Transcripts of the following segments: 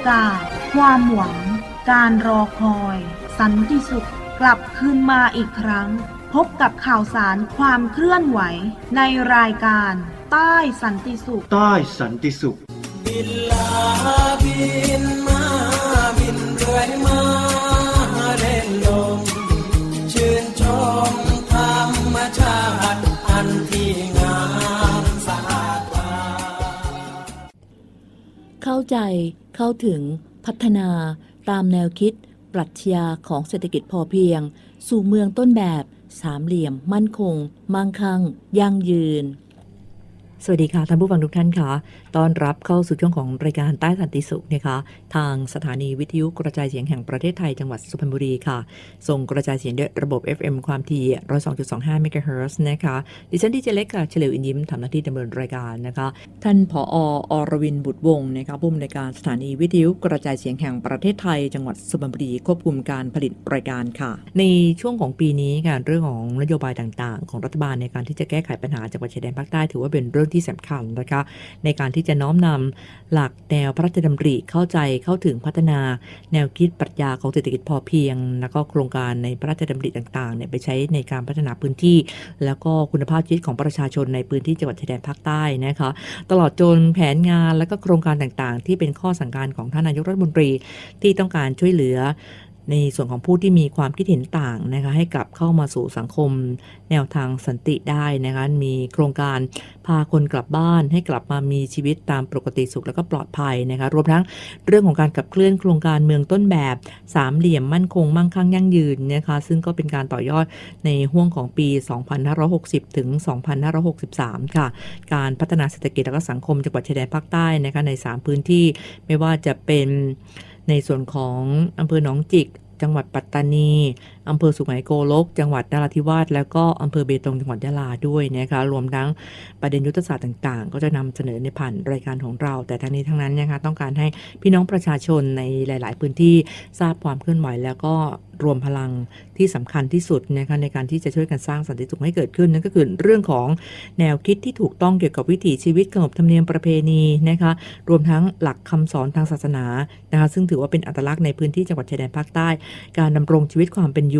อกาส ความหวัง การรอคอย สันติสุข กลับคืนมาอีกครั้ง พบกับข่าวสารความเคลื่อนไหว ในรายการ ใต้สันติสุข ใต้สันติสุข บินลาบินมาบินเรื่อยมาเล่นลมชื่นชมธรรมชาติอันที่งามสะอาดตาเข้าใจ เข้าถึงพัฒนาตามแนวคิด ปรัชญาของเศรษฐกิจพอเพียง สู่เมืองต้นแบบ สามเหลี่ยม มั่นคง มั่งคั่งยั่งยืน สวัสดีค่ะท่านผู้ฟังทุกท่านค่ะต้อนรับเข้าสู่ช่วงของรายการใต้สันติสุขนะคะทางสถานีวิทยุกระจายเสียงแห่งประเทศไทยจังหวัดสุพรรณบุรีค่ะ ส่งกระจายเสียงด้วยระบบ FM ความถี่102.25เมกะเฮิรตซ์นะคะ ดิฉันดีเจเล็กค่ะเฉลียวอินยิ้มทำหน้าที่ดำเนินรายการนะคะ ท่านผออรวินบุตรวงศ์นะคะผู้อำนวยการสถานีวิทยุกระจายเสียงแห่งประเทศไทย จังหวัดสุพรรณบุรีควบคุมการผลิตรายการค่ะ ในช่วงของปีนี้ค่ะเรื่องของนโยบายต่าง ๆ ของรัฐบาลในการที่จะแก้ไขปัญหาจังหวัดชายแดนภาคใต้ถือว่าเป็นเรื่องที่สำคัญนะคะ ในการที่จะน้อมนำหลักแนวพระราชดำริเข้าใจเข้าถึงพัฒนาแนวคิดปรัชญาของเศรษฐกิจพอเพียง แล้วก็โครงการในพระราชดำริต่างๆเนี่ยไปใช้ในการพัฒนาพื้นที่ แล้วก็คุณภาพชีวิตของประชาชนในพื้นที่จังหวัดชายแดนภาคใต้นะคะตลอดจนแผนงานและก็โครงการต่างๆ ที่เป็นข้อสั่งการของท่านนายกรัฐมนตรีที่ต้องการช่วยเหลือ ในส่วนของผู้ที่มีความคิดเห็นต่างนะคะให้กลับเข้ามาสู่สังคม แนวทางสันติได้นะคะมีโครงการพาคนกลับบ้าน ให้กลับมามีชีวิตตามปกติสุขแล้วก็ปลอดภัยนะคะรวมทั้งเรื่องของการขับเคลื่อนโครงการเมืองต้นแบบสามเหลี่ยมมั่นคงมั่งคั่งยั่งยืนนะคะซึ่งก็เป็นการต่อยอดในห่วงของปี 2560 ถึง 2563 ค่ะ การพัฒนาเศรษฐกิจและก็สังคมจังหวัดชายแดนภาคใต้นะคะใน 3 พื้นที่ไม่ว่าจะเป็น ในส่วนของอำเภอหนองจิก จังหวัดปัตตานี อำเภอสุไหงโกลก จังหวัดนราธิวาสแล้วก็อำเภอเบตงจังหวัดยะลาด้วยนะคะรวมทั้งประเด็นยุทธศาสตร์ต่างๆ ก็จะนำเสนอในผ่านรายการของเรา แต่ทั้งนี้ทั้งนั้นนะคะต้องการให้พี่น้องประชาชนในหลาย ๆ พื้นที่ทราบความเคลื่อนไหวแล้วก็รวมพลังที่สำคัญที่สุดนะคะในการที่จะช่วยกันสร้างสันติสุขให้เกิดขึ้นนั่นก็คือเรื่องของแนวคิดที่ถูกต้องเกี่ยวกับวิถีชีวิตขนบธรรมเนียมประเพณีนะคะรวมทั้งหลักคำสอนทางศาสนานะคะซึ่งถือว่าเป็นอัตลักษณ์ในพื้นที่จังหวัดชายแดนภาคใต้ การดำรงชีวิตความเป็นอยู่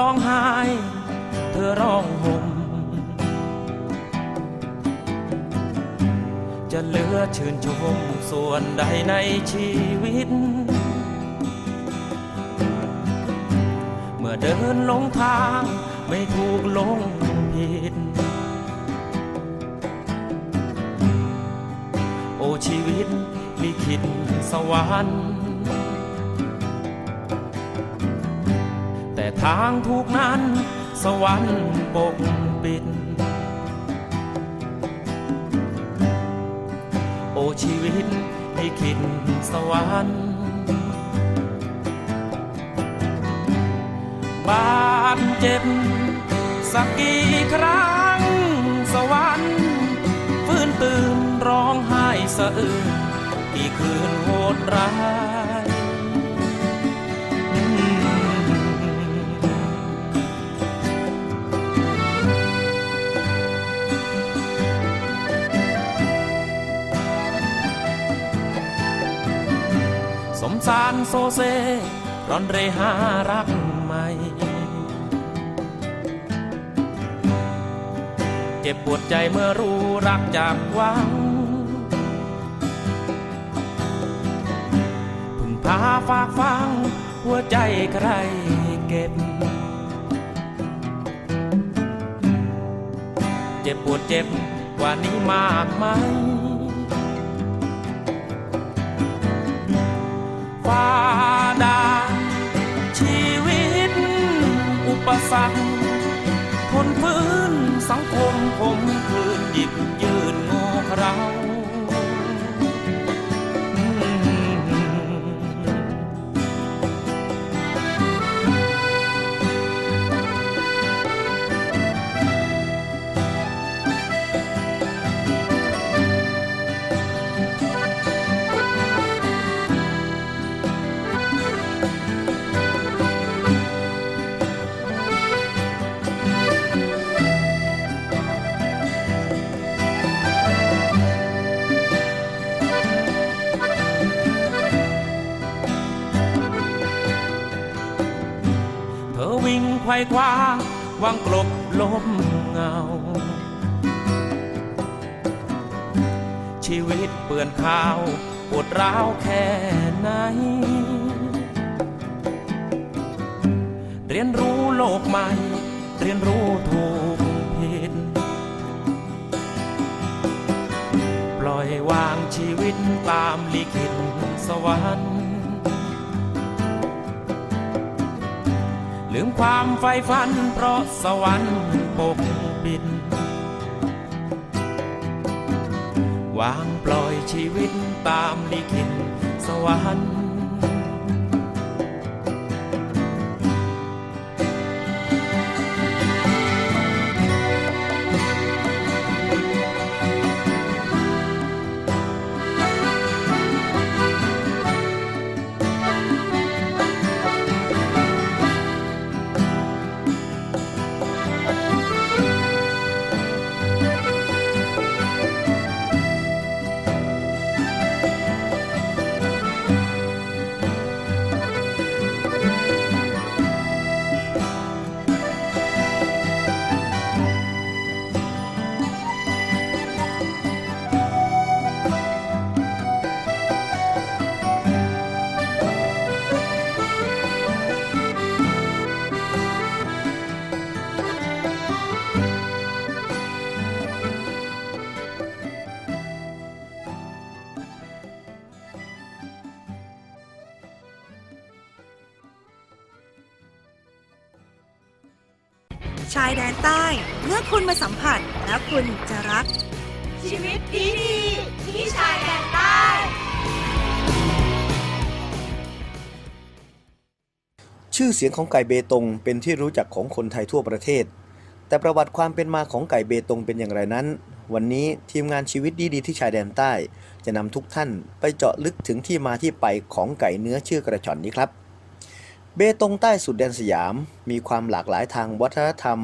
ร้องไห้ เธอร้องห่ม จะเหลือชื่นชมส่วนใดในชีวิต เมื่อเดินลงทางไม่ถูกลงผิด โอชีวิตลิขิตสวรรค์ ทางทุกนั้น สวรรค์ปกปิด โอชีวิตลิขิตสวรรค์บาดเจ็บ สักกี่ครั้ง สวรรค์ฟื้นตื่นร้องไห้สะอื้นกี่คืนโหดร้ายารโซเซร่อนเรหารักใหม่ เจ็บปวดใจเมื่อรู้รักจากหวังพึ่งพาฝากฟัง หัวใจใครเก็บ เจ็บปวดเจ็บกว่านี้มากไหม ฝ่าด่านชีวิต อุปสรรคทนพื้นสังคมผมคืนหยิบยืนงอเรา วิ่งไขว่คว้าวางกลบลมเงา ชีวิตเปื่อนข้าวปวดร้าวแค่ไหน เรียนรู้โลกใหม่ เรียนรู้ถูกผิด ปล่อยวางชีวิตตามลิขิตสวรรค์ ลืมความใฝ่ฝัน เพราะสวรรค์ปกปิด วางปล่อยชีวิตตามลิขิตสวรรค์ ชื่อเสียงของไก่เบตงเป็นที่รู้จักของคนไทยทั่วประเทศ แต่ประวัติความเป็นมาของไก่เบตงเป็นอย่างไรนั้น วันนี้ทีมงานชีวิตดีๆที่ชายแดนใต้ จะนำทุกท่านไปเจาะลึกถึงที่มาที่ไปของไก่เนื้อชื่อกระชอนนี้ครับ เบตงใต้สุดแดนสยาม มีความหลากหลายทางวัฒนธรรม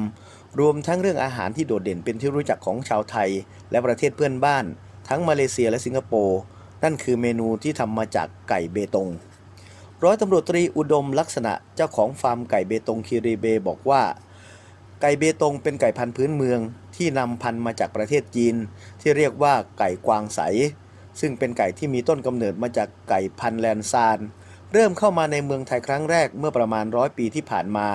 รวมทั้งเรื่องอาหารที่โดดเด่นเป็นที่รู้จักของชาวไทย และประเทศเพื่อนบ้าน ทั้งมาเลเซียและสิงคโปร์นั่นคือเมนูที่ทำมาจากไก่เบตง ร้อยตำรวจตรีอุดมลักษณะเจ้าของฟาร์มไก่เบตงคีรีเบบอกว่า ไก่เบตงเป็นไก่พันธุ์พื้นเมืองที่นำพันธุ์มาจากประเทศจีน ที่เรียกว่าไก่กวางใส ซึ่งเป็นไก่ที่มีต้นกำเนิดมาจากไก่พันธุ์แลนซาน เริ่มเข้ามาในเมืองไทยครั้งแรกเมื่อประมาณร้อยปีที่ผ่านมา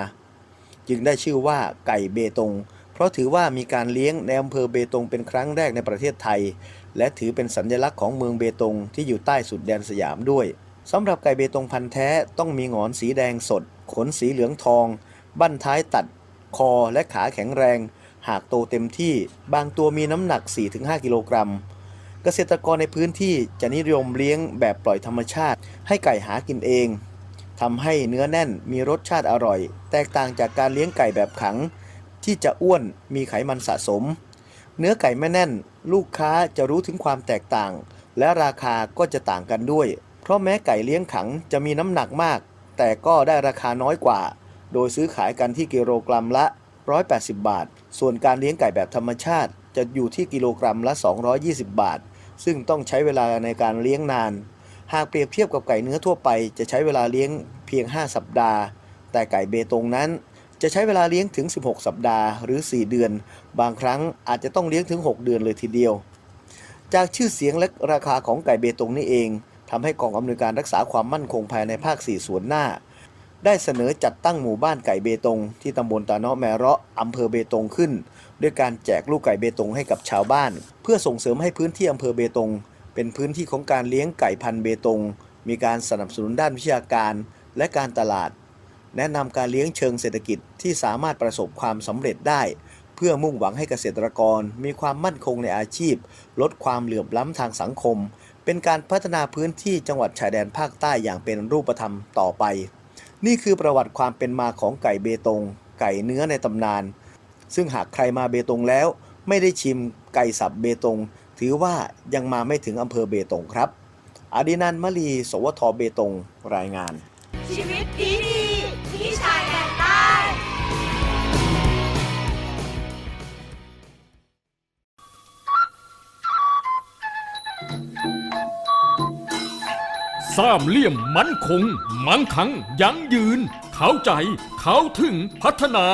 จึงได้ชื่อว่าไก่เบตง เพราะถือว่ามีการเลี้ยงในอำเภอเบตงเป็นครั้งแรกในประเทศไทย และถือเป็นสัญลักษณ์ของเมืองเบตงที่อยู่ใต้สุดแดนสยามด้วย สำหรับไก่เบตงพันธุ์แท้ต้องมีหงอนสีแดงสด ขนสีเหลืองทอง บั้นท้ายตัด คอและขาแข็งแรง หากโตเต็มที่บางตัวมีน้ำหนัก 4-5 กิโลกรัม เกษตรกรในพื้นที่จะนิยมเลี้ยงแบบปล่อยธรรมชาติ ให้ไก่หากินเองทำให้เนื้อแน่นมีรสชาติอร่อย แตกต่างจากการเลี้ยงไก่แบบขัง ที่จะอ้วนมีไขมันสะสม เนื้อไก่ไม่แน่น ลูกค้าจะรู้ถึงความแตกต่าง และราคาก็จะต่างกันด้วย เพราะแม้ไก่เลี้ยงขังจะมีน้ำหนักมาก แต่ก็ได้ราคาน้อยกว่า โดยซื้อขายกันที่กิโลกรัมละ 180 บาท ส่วนการเลี้ยงไก่แบบธรรมชาติ จะอยู่ที่กิโลกรัมละ 220 บาท ซึ่งต้องใช้เวลาในการเลี้ยงนาน หากเปรียบเทียบกับไก่เนื้อทั่วไป จะใช้เวลาเลี้ยงเพียง 5 สัปดาห์ แต่ไก่เบตงนั้นจะใช้เวลาเลี้ยงถึง 16 สัปดาห์หรือ 4 เดือน บางครั้งอาจจะต้องเลี้ยงถึง 6 เดือนเลยทีเดียว จากชื่อเสียงและราคาของไก่เบตงนี่เอง ทำให้กองอำนวยการรักษาความมั่นคงภายในภาค 4 ส่วนหน้า ได้เสนอจัดตั้งหมู่บ้านไก่เบตง ที่ตำบลตาเนาะแมเราะอำเภอเบตงขึ้น ด้วยการแจกลูกไก่เบตงให้กับชาวบ้าน เพื่อส่งเสริมให้พื้นที่อำเภอเบตง เป็นพื้นที่ของการเลี้ยงไก่พันธุ์เบตง มีการสนับสนุนด้านวิชาการและการตลาด แนะนำการเลี้ยงเชิงเศรษฐกิจที่สามารถประสบความสำเร็จได้เพื่อมุ่งหวังให้เกษตรกรมีความมั่นคงในอาชีพ ลดความเหลื่อมล้ำทางสังคม เป็นการพัฒนาพื้นที่จังหวัดชายแดนภาคใต้อย่างเป็นรูปธรรมต่อไป นี่คือประวัติความเป็นมาของไก่เบตง ไก่เนื้อในตำนาน ซึ่งหากใครมาเบตงแล้ว ไม่ได้ชิมไก่สับเบตง ถือว่ายังมาไม่ถึงอำเภอเบตงครับ อดินันมลี สวทเบตง รายงาน ชีวิตดีดีที่ชายแดน สามเหลี่ยมมั่นคง มั่งคั่งยั่งยืน เข้าใจ เข้าถึงพัฒนา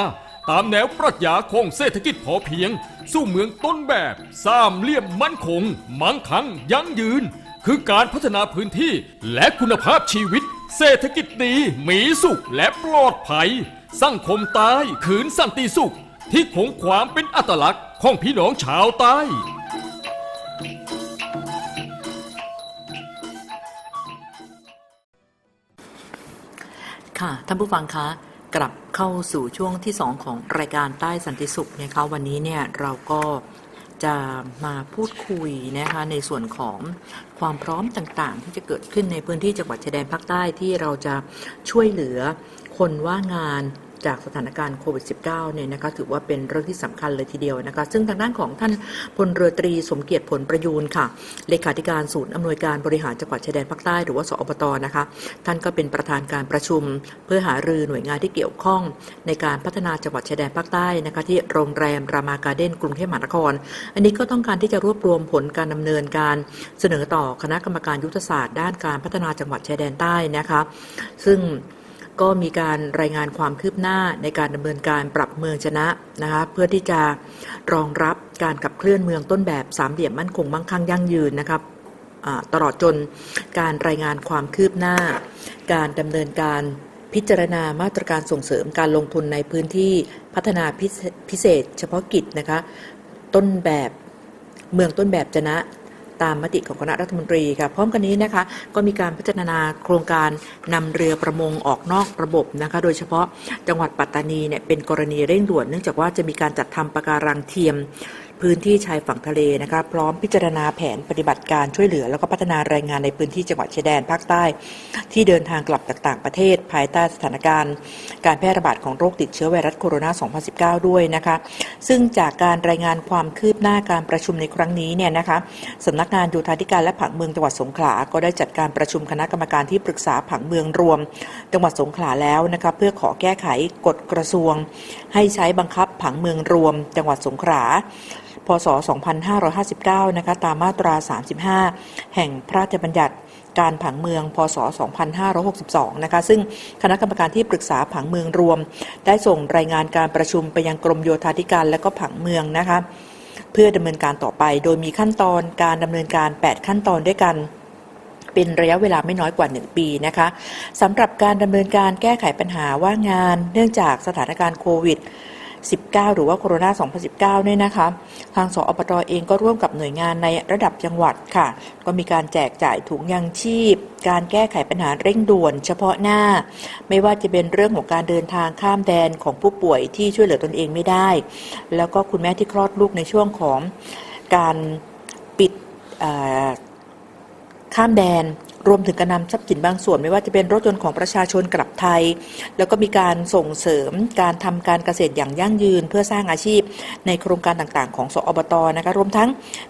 ตามแนวปรัชญาของเศรษฐกิจพอเพียง สู่เมืองต้นแบบสามเหลี่ยมมั่นคง มั่งคั่งยั่งยืน คือการพัฒนาพื้นที่และคุณภาพชีวิต เศรษฐกิจดีมีสุขและปลอดภัย สังคมใต้ขืนสันติสุข ที่คงความเป็นอัตลักษณ์ของพี่น้องชาวใต้ ค่ะท่านผู้ฟังคะกลับเข้าสู่ช่วงที่ 2 ของรายการใต้สันติสุขนะคะวันนี้เนี่ยเราก็จะมาพูดคุยนะคะในส่วนของความพร้อมต่างๆ ที่จะเกิดขึ้นในพื้นที่จังหวัดชายแดนภาคใต้ที่เราจะช่วยเหลือคนว่างงาน จากสถานการณ์โควิด -19 เนี่ยนะคะถือว่าเป็นเรื่องที่สำคัญเลยทีเดียวนะคะซึ่งทางด้านของท่านพลเรือตรีสมเกียรติผลประยูนค่ะเลขาธิการศูนย์อำนวยการบริหารจังหวัดชายแดนภาคใต้หรือว่าสอบตนะคะท่านก็เป็นประธานการประชุม เพื่อหารือหน่วยงานที่เกี่ยวข้อง ในการพัฒนาจังหวัดชายแดนภาคใต้นะคะที่โรงแรมรามาการ์เด้นกรุงเทพมหานคร อันนี้ก็ต้องการที่จะรวบรวมผลการดำเนินการ เสนอต่อคณะกรรมการยุทธศาสตร์ด้านการพัฒนาจังหวัดชายแดนใต้นะคะซึ่ง ก็มีการรายงานความคืบหน้าในการดำเนินการปรับเมืองชนะนะคะเพื่อที่จะรองรับการขับเคลื่อนเมืองต้นแบบสามเหลี่ยมมั่นคงมั่งคั่งยั่งยืนนะครับตลอดจนการรายงานความคืบหน้า การดำเนินการพิจารณามาตรการส่งเสริมการลงทุนในพื้นที่พัฒนาพิเศษพิเศษเฉพาะกิจนะคะต้นแบบเมืองต้นแบบจนะ ตามมติของคณะรัฐมนตรีค่ะพร้อมกันนี้นะคะก็มีการพิจารณาโครงการนำเรือประมงออกนอกระบบนะคะโดยเฉพาะจังหวัดปัตตานีเนี่ยเป็นกรณีเร่งด่วนเนื่องจากว่าจะมีการจัดทำปะการังเทียม พื้นที่ชายฝั่งทะเลนะคะพร้อมพิจารณาแผนปฏิบัติการช่วยเหลือ แล้วก็พัฒนาแรงงานในพื้นที่จังหวัดชายแดนภาคใต้ ที่เดินทางกลับจากต่างประเทศ ภายใต้สถานการณ์ การแพร่ระบาดของโรคติดเชื้อไวรัสโคโรนา 2019 ด้วยนะคะ ซึ่งจากการรายงานความคืบหน้าการประชุมในครั้งนี้เนี่ยนะคะสำนักงานโยธาธิการและผังเมืองจังหวัดสงขลา ก็ได้จัดการประชุมคณะกรรมการที่ปรึกษาผังเมืองรวม จังหวัดสงขลาแล้วนะคะเพื่อขอแก้ไขกฎกระทรวง ให้ใช้บังคับผังเมืองรวม จังหวัดสงขลา พศ 2559 นะคะตามมาตรา 35 แห่งพระราชบัญญัติการผังเมือง พศ 2562 นะคะ ซึ่งคณะกรรมการที่ปรึกษาผังเมืองรวม ได้ส่งรายงานการประชุมไปยังกรมโยธาธิการและก็ผังเมืองนะคะ เพื่อดำเนินการต่อไป โดยมีขั้นตอนการดำเนินการ 8 ขั้นตอนด้วยกันเป็นระยะเวลาไม่น้อยกว่า 1 ปีนะคะสำหรับการดำเนินการแก้ไขปัญหาว่างงาน เนื่องจากสถานการณ์โควิด 19 หรือว่าโคโรนา 2019 เนี่ยนะคะ ทางสอปตเองก็ร่วมกับหน่วยงานในระดับจังหวัดค่ะ ก็มีการแจกจ่ายถุงยังชีพ การแก้ไขปัญหาเร่งด่วน เฉพาะหน้า ไม่ว่าจะเป็นเรื่องของการเดินทางข้ามแดนของผู้ป่วยที่ช่วยเหลือตนเองไม่ได้ แล้วก็คุณแม่ที่คลอดลูกในช่วงของการปิดข้ามแดน รวมถึงการนำทรัพย์สินบางส่วน ไม่ว่าจะเป็นรถยนต์ของประชาชนกลับไทย แล้วก็มีการส่งเสริมการทำการเกษตรอย่างยั่งยืน เพื่อสร้างอาชีพในโครงการต่างๆ ของสอบตนะคะรวมทั้ง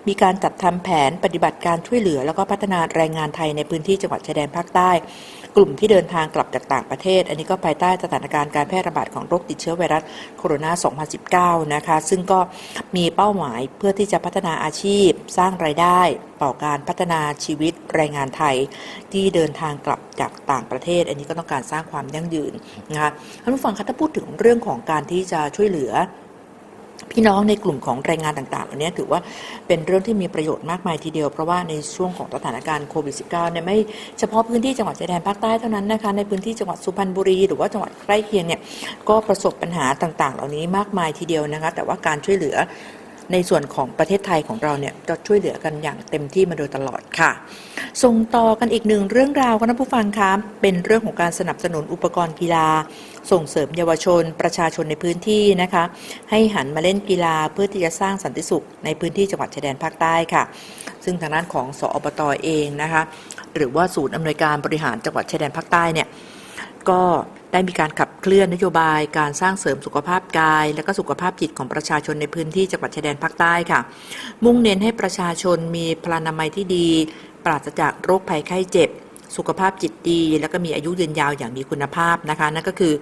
มีการจัดทำแผนปฏิบัติการช่วยเหลือ แล้วก็พัฒนาแรงงานไทยในพื้นที่จังหวัดชายแดนภาคใต้ กลุ่มที่เดินทางกลับจากต่างประเทศ อันนี้ก็ภายใต้สถานการณ์การแพร่ระบาดของโรคติดเชื้อไวรัสโคโรนา 2019 นะคะ ซึ่งก็มีเป้าหมายเพื่อที่จะพัฒนาอาชีพ สร้างรายได้ต่อการพัฒนาชีวิตแรงงานไทย ที่เดินทางกลับจากต่างประเทศ อันนี้ก็ต้องการสร้างความยั่งยืนนะคะท่านผู้ฟังคะถ้าพูดถึงเรื่องของการที่จะช่วยเหลือ พี่น้องในกลุ่มของแรงงานต่างๆเหล่านี้ถือว่าเป็นเรื่องที่มีประโยชน์มากมายทีเดียว เพราะว่าในช่วงของสถานการณ์โควิด -19 เนี่ยไม่เฉพาะพื้นที่จังหวัดชายแดนภาคใต้เท่านั้นนะคะในพื้นที่จังหวัดสุพรรณบุรี หรือว่าจังหวัดใกล้เคียงเนี่ยก็ประสบปัญหาต่างๆ เหล่านี้มากมายทีเดียวนะคะแต่ว่าการช่วยเหลือ ในส่วนของประเทศไทยของเราเนี่ยจะช่วยเหลือกันอย่างเต็มที่มาโดยตลอดค่ะ ส่งต่อกันอีกหนึ่งเรื่องราวค่ะท่านผู้ฟังคะเป็นเรื่องของการสนับสนุนอุปกรณ์กีฬา ส่งเสริมเยาวชน ประชาชนในพื้นที่นะคะ ให้หันมาเล่นกีฬาเพื่อที่จะสร้างสันติสุข ในพื้นที่จังหวัดชายแดนภาคใต้ค่ะ ซึ่งทางด้านของสอบตเองนะคะ หรือว่าศูนย์อำนวยการบริหารจังหวัดชายแดนภาคใต้เนี่ยก็ ได้มีการขับเคลื่อนนโยบายการสร้างเสริมสุขภาพกาย และก็สุขภาพจิตของประชาชนในพื้นที่จังหวัดชายแดนภาคใต้ค่ะ มุ่งเน้นให้ประชาชนมีพลานามัยที่ดี ปราศจากโรคภัยไข้เจ็บ สุขภาพจิตดี แล้วก็มีอายุยืนยาวอย่างมีคุณภาพนะคะ นั่นก็คือ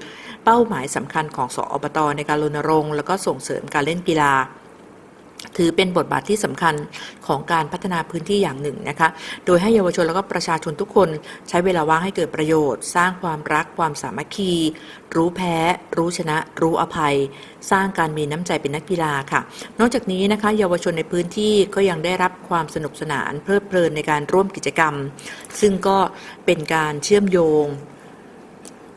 เป้าหมายสำคัญของสอบตในการรณรงค์แล้วก็ส่งเสริมการเล่นกีฬา ถือเป็นบทบาทที่สำคัญของการพัฒนาพื้นที่อย่างหนึ่งนะคะ โดยให้เยาวชนแล้วก็ประชาชนทุกคนใช้เวลาว่างให้เกิดประโยชน์ สร้างความรักความสามัคคี รู้แพ้ รู้ชนะ รู้อภัย สร้างการมีน้ำใจเป็นนักกีฬาค่ะ นอกจากนี้นะคะ เยาวชนในพื้นที่ก็ยังได้รับความสนุกสนานเพลิดเพลินในการร่วมกิจกรรม ซึ่งก็เป็นการเชื่อมโยง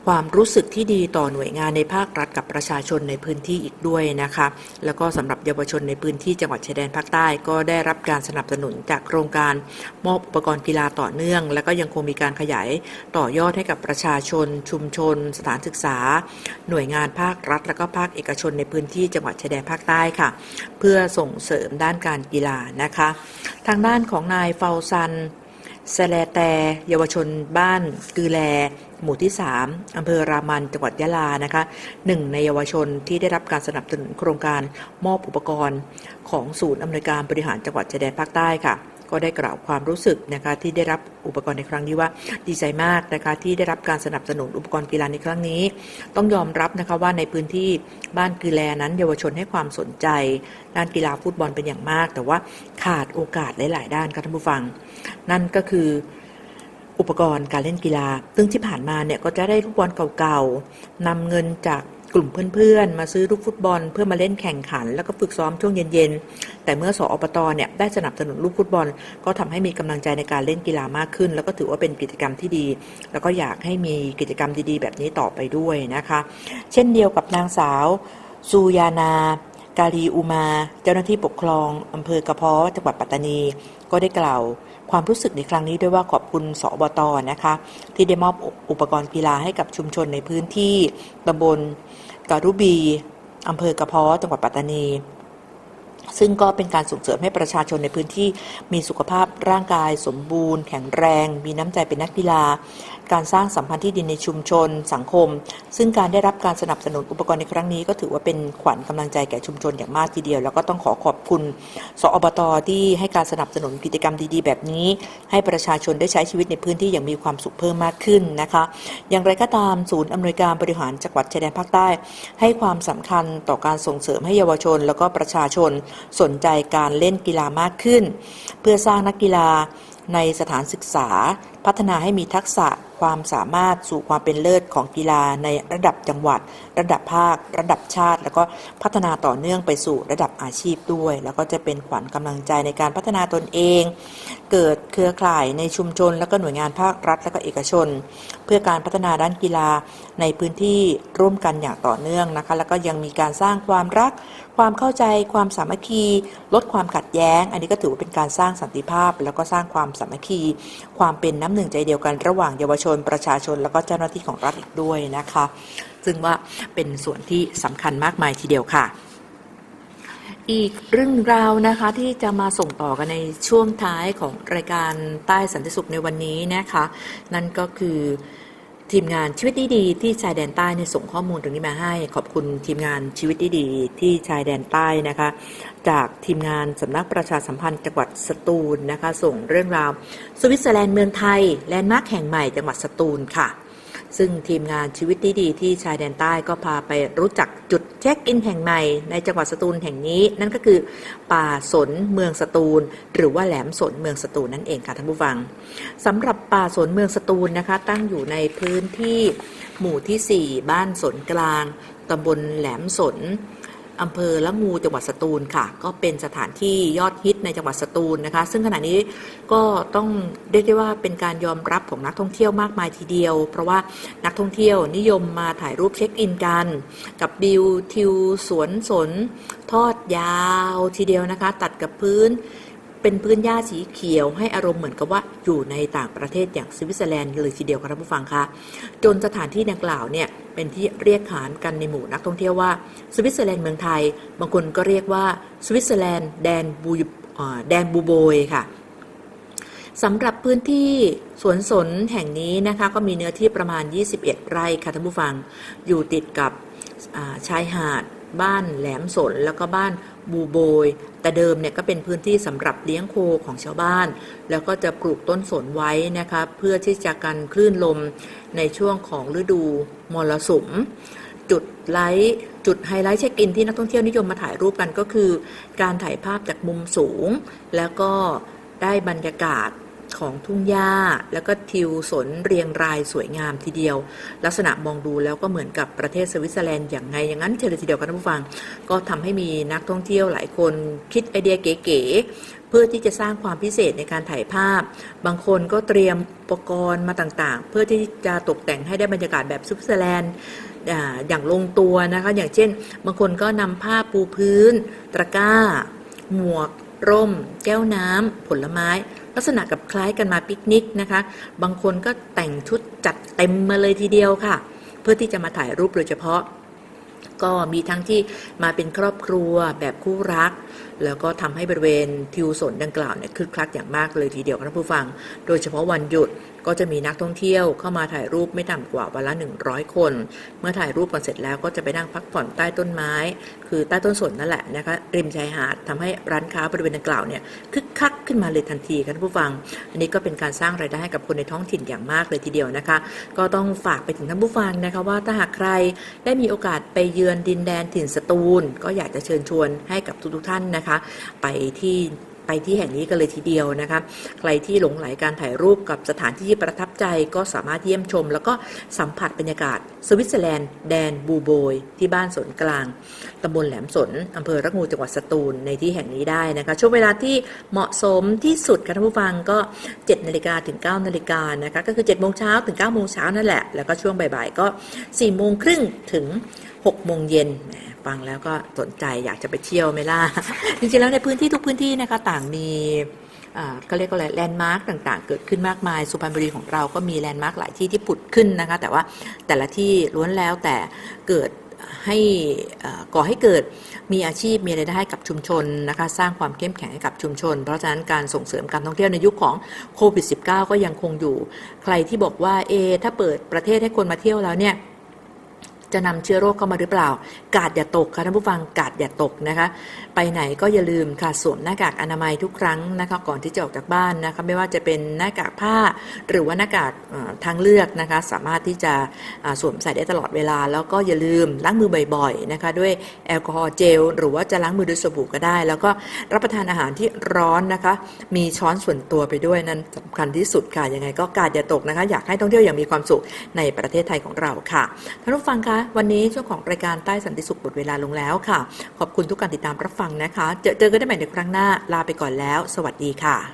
ความรู้สึกที่ดีต่อหน่วยงานในภาครัฐกับประชาชนในพื้นที่อีกด้วยนะคะ แล้วก็สำหรับเยาวชนในพื้นที่จังหวัดชายแดนภาคใต้ก็ได้รับการสนับสนุนจากโครงการมอบอุปกรณ์กีฬาต่อเนื่อง แล้วก็ยังคงมีการขยายต่อยอดให้กับประชาชน ชุมชน สถานศึกษา หน่วยงานภาครัฐ และก็ภาคเอกชนในพื้นที่จังหวัดชายแดนภาคใต้ค่ะ เพื่อส่งเสริมด้านการกีฬานะคะ ทางด้านของนายเฟาซัน แสแลแต่เยาวชนบ้านกือแล หมู่ที่ 3 อำเภอรามันจังหวัดยะลานะคะหนึ่งในเยาวชนที่ได้รับการสนับสนุนโครงการมอบอุปกรณ์ของศูนย์อำนวยการบริหารจังหวัดชายแดนภาคใต้ค่ะ ก็ได้กล่าวความรู้สึกนะคะที่ได้รับอุปกรณ์ในครั้งนี้ว่าดีใจมากนะคะที่ได้รับการสนับสนุนอุปกรณ์กีฬาในครั้งนี้ ต้องยอมรับนะคะว่าในพื้นที่บ้านกือแลนั้น เยาวชนให้ความสนใจ ด้านกีฬาฟุตบอลเป็นอย่างมาก แต่ว่าขาดโอกาสหลาย ๆ ด้านค่ะท่านผู้ฟัง นั่นก็คืออุปกรณ์การเล่นกีฬา ซึ่งที่ผ่านมาเนี่ยก็จะได้ลูกบอลเก่าๆนำเงินจาก กลุ่มเพื่อนๆ มาซื้อลูกฟุตบอล เพื่อมาเล่นแข่งขัน แล้วก็ฝึกซ้อมช่วงเย็นๆ แต่เมื่อสอปตเนี่ยได้สนับสนุนลูกฟุตบอล ก็ทำให้มีกำลังใจในการเล่นกีฬามากขึ้น แล้วก็ถือว่าเป็นกิจกรรมที่ดี แล้วก็อยากให้มีกิจกรรมดีๆ แบบนี้ต่อไปด้วยนะคะ เช่นเดียวกับนางสาวซูยานา กาลีอุมา เจ้าหน้าที่ปกครองอำเภอกระเพาะจังหวัดปัตตานี ก็ได้กล่าว ความรู้สึกในครั้งนี้ด้วยว่าขอบคุณสอบตนะคะ ที่ได้มอบอุปกรณ์กีฬาให้กับชุมชนในพื้นที่ตำบลการุบีอำเภอกระเพาะจังหวัดปัตตานี ซึ่งก็เป็นการส่งเสริมให้ประชาชนในพื้นที่มีสุขภาพร่างกายสมบูรณ์ แข็งแรง มีน้ำใจเป็นนักกีฬา การสร้างสัมพันธ์ที่ดีในชุมชน สังคม ซึ่งการได้รับการสนับสนุนอุปกรณ์ในครั้งนี้ ก็ถือว่าเป็นขวัญกำลังใจแก่ชุมชนอย่างมากทีเดียว แล้วก็ต้องขอขอบคุณ สอบตที่ให้การสนับสนุนกิจกรรมดีๆ แบบนี้ ให้ประชาชนได้ใช้ชีวิตในพื้นที่อย่างมีความสุขเพิ่มมากขึ้นนะคะ อย่างไรก็ตามศูนย์อำนวยการบริหารจังหวัดชายแดนภาคใต้ ให้ความสำคัญต่อการส่งเสริมให้เยาวชน แล้วก็ประชาชนสนใจการเล่นกีฬามากขึ้น เพื่อสร้างนักกีฬาในสถานศึกษา พัฒนาให้มีทักษะความสามารถสู่ความเป็นเลิศของกีฬาในระดับจังหวัด ระดับภาค ระดับชาติ แล้วก็พัฒนาต่อเนื่องไปสู่ระดับอาชีพด้วย แล้วก็จะเป็นขวัญกำลังใจในการพัฒนาตนเอง เกิดเครือข่ายในชุมชน แล้วก็หน่วยงานภาครัฐ และก็เอกชน เพื่อการพัฒนาด้านกีฬาในพื้นที่ร่วมกันอย่างต่อเนื่องนะคะ แล้วก็ยังมีการสร้างความรัก ความเข้าใจความสามัคคี ลดความขัดแย้ง อันนี้ก็ถือว่าเป็นการสร้างสันติภาพ แล้วก็สร้างความสามัคคี ความเป็นน้ำหนึ่งใจเดียวกันระหว่างเยาวชนประชาชน แล้วก็เจ้าหน้าที่ของรัฐอีกด้วยนะคะ ซึ่งว่าเป็นส่วนที่สำคัญมากมายทีเดียวค่ะอีกเรื่องราวนะคะที่จะมาส่งต่อกันในช่วงท้ายของรายการใต้สันติสุขในวันนี้นะคะ นั่นก็คือ ทีมงานชีวิตดีๆที่ชายแดนใต้เนี่ยส่งข้อมูลตรงนี้มาให้ ขอบคุณทีมงานชีวิตดีๆที่ชายแดนใต้นะคะ จากทีมงานสำนักประชาสัมพันธ์จังหวัดสตูลนะคะ ส่งเรื่องราว สวิตเซอร์แลนด์เมืองไทยแลนด์มาร์คแห่งใหม่จังหวัดสตูลค่ะ ซึ่งทีมงานชีวิตดีๆที่ชายแดนใต้ก็พาไปรู้จักจุดเช็คอินแห่งใหม่ในจังหวัดสตูลแห่งนี้ นั่นก็คือป่าสนเมืองสตูล หรือว่าแหลมสนเมืองสตูลนั่นเองค่ะท่านผู้ฟังสำหรับป่าสนเมืองสตูลนะคะ ตั้งอยู่ในพื้นที่หมู่ที่ 4 บ้านสนกลางตำบลแหลมสน อำเภอละงูจังหวัดสตูลค่ะ ก็เป็นสถานที่ยอดฮิตในจังหวัดสตูลนะคะ ซึ่งขณะนี้ก็ต้องเรียกได้ว่าเป็นการยอมรับของนักท่องเที่ยวมากมายทีเดียว เพราะว่านักท่องเที่ยวนิยมมาถ่ายรูปเช็คอินกัน กับวิวทิวสวนสน ทอดยาวทีเดียวนะคะ ตัดกับพื้นเป็นพื้นหญ้าสีเขียวให้อารมณ์เหมือนกับว่าอยู่ในต่างประเทศอย่างสวิตเซอร์แลนด์เลยทีเดียวค่ะท่านผู้ฟังคะจนสถานที่ดังกล่าวเนี่ย เป็นที่เรียกขานกันในหมู่นักท่องเที่ยวว่าสวิตเซอร์แลนด์เมืองไทย บางคนก็เรียกว่าสวิตเซอร์แลนด์แดนบูแดนบูโบยค่ะสำหรับพื้นที่สวนสนแห่งนี้นะคะก็มีเนื้อที่ประมาณ 21 ไร่ค่ะท่านผู้ฟังอยู่ติดกับาชายหาดบ้านแหลมสน แล้วก็บ้านบูโบย แต่เดิมเนี่ยก็เป็นพื้นที่สำหรับเลี้ยงโคของชาวบ้าน แล้วก็จะปลูกต้นสนไว้นะคะเพื่อที่จะกันคลื่นลมในช่วงของฤดูมรสุม จุดไลท์จุดไฮไลท์เช็คอินที่นักท่องเที่ยวนิยมมาถ่ายรูปกันก็คือ การถ่ายภาพจากมุมสูง แล้วก็ได้บรรยากาศ ของทุ่งหญ้า แล้วก็ทิวสนเรียงรายสวยงามทีเดียว ลักษณะมองดูแล้วก็เหมือนกับประเทศสวิตเซอร์แลนด์อย่างไงอย่างนั้นเฉยเลยทีเดียวกันท่านผู้ฟัง ก็ทำให้มีนักท่องเที่ยวหลายคนคิดไอเดียเก๋ๆเพื่อที่จะสร้างความพิเศษในการถ่ายภาพ บางคนก็เตรียมอุปกรณ์มาต่างๆ เพื่อที่จะตกแต่งให้ได้บรรยากาศแบบสวิตเซอร์แลนด์อ่าอย่างลงตัวนะคะอย่างเช่น บางคนก็นำผ้าปูพื้น ตะกร้า หมวก ร่ม แก้วน้ำผลไม้ ลักษณะกับคล้ายกันมาปิกนิกนะคะ บางคนก็แต่งชุดจัดเต็มมาเลยทีเดียวค่ะ เพื่อที่จะมาถ่ายรูปโดยเฉพาะ ก็มีทั้งที่มาเป็นครอบครัวแบบคู่รัก แล้วก็ทำให้บริเวณทิวสนดังกล่าวเนี่ยคึกคักอย่างมากเลยทีเดียวครับท่านผู้ฟัง โดยเฉพาะวันหยุด ก็จะมีนักท่องเที่ยวเข้ามาถ่ายรูปไม่ต่ำกว่าวันละ 100 คน เมื่อถ่ายรูปกันเสร็จแล้วก็จะไปนั่งพักผ่อนใต้ต้นไม้ คือใต้ต้นสนนั่นแหละนะคะริมชายหาดทำให้ร้านค้าบริเวณดังกล่าวเนี่ยคึกคักขึ้นมาเลยทันทีครับท่านผู้ฟัง อันนี้ก็เป็นการสร้างรายได้ให้กับคนในท้องถิ่นอย่างมากเลยทีเดียวนะคะ ก็ต้องฝากไปถึงท่านผู้ฟังนะคะว่าถ้าหากใครได้มีโอกาสไปเยือนดินแดนถิ่นสตูล ก็อยากจะเชิญชวนให้กับทุกๆท่านนะคะ ไปที่ ไปที่แห่งนี้กันเลยทีเดียวนะคะใครที่หลงไหลการถ่ายรูปกับสถานที่ที่ประทับใจก็สามารถเยี่ยมชม แล้วก็สัมผัสบรรยากาศ สวิตเซอร์แลนด์แดนบูโบย ที่บ้านสนกลางตำบลแหลมสนอำเภอระงูจังหวัดสตูลในที่แห่งนี้ได้นะคะช่วงเวลาที่เหมาะสมที่สุดค่ะท่านผู้ฟังก็7นาฬิกาถึง9นาฬิกานะคะก็คือ7โมงเช้าถึง9โมงเช้านั่นแหละแล้วก็ช่วงบ่ายๆก็4โมงครึ่งถึง6โมงเย็น ฟังแล้วก็สนใจอยากจะไปเที่ยวไหมล่ะ จริงๆแล้วในพื้นที่ทุกพื้นที่นะคะต่างมีอ่าเรียกว่าอะไรแลนด์มาร์กต่างๆ เกิดขึ้นมากมาย สุพรรณบุรีของเราก็มีแลนด์มาร์กหลายที่ที่ผุดขึ้นนะคะ แต่ว่าแต่ละที่ล้วนแล้วแต่เกิดให้ก่อให้เกิดมีอาชีพมีรายได้ให้กับชุมชนนะคะสร้างความเข้มแข็งให้กับชุมชน เพราะฉะนั้นการส่งเสริมการท่องเที่ยวในยุคของโควิด -19 ก็ยังคงอยู่ ใครที่บอกว่าเอถ้าเปิดประเทศให้คนมาเที่ยวแล้วเนี่ย จะนำเชื้อโรคเข้ามาหรือเปล่า กาดอย่าตกค่ะท่านผู้ฟังกาดอย่าตกนะคะ ไปไหนก็อย่าลืมค่ะสวมหน้ากากอนามัยทุกครั้งนะคะก่อนที่จะออกจากบ้านนะคะไม่ว่าจะเป็นหน้ากากผ้า หรือว่าหน้ากากทางเลือกนะคะ สามารถที่จะสวมใส่ได้ตลอดเวลา แล้วก็อย่าลืมล้างมือบ่อยๆนะคะด้วยแอลกอฮอล์เจล หรือว่าจะล้างมือด้วยสบู่ก็ได้ แล้วก็รับประทานอาหารที่ร้อนนะคะ มีช้อนส่วนตัวไปด้วยนั้นสำคัญที่สุดค่ะยังไงก็กาดอย่าตกนะคะ อยากให้ท่องเที่ยวอย่างมีความสุขในประเทศไทยของเราค่ะท่านผู้ฟังคะวันนี้ช่วงของรายการใต้สันติสุขหมดเวลาลงแล้วค่ะ ขอบคุณทุกการติดตามรับฟังนะคะ เจอเจอกันได้ใหม่ในครั้งหน้าลาไปก่อนแล้ว สวัสดีค่ะ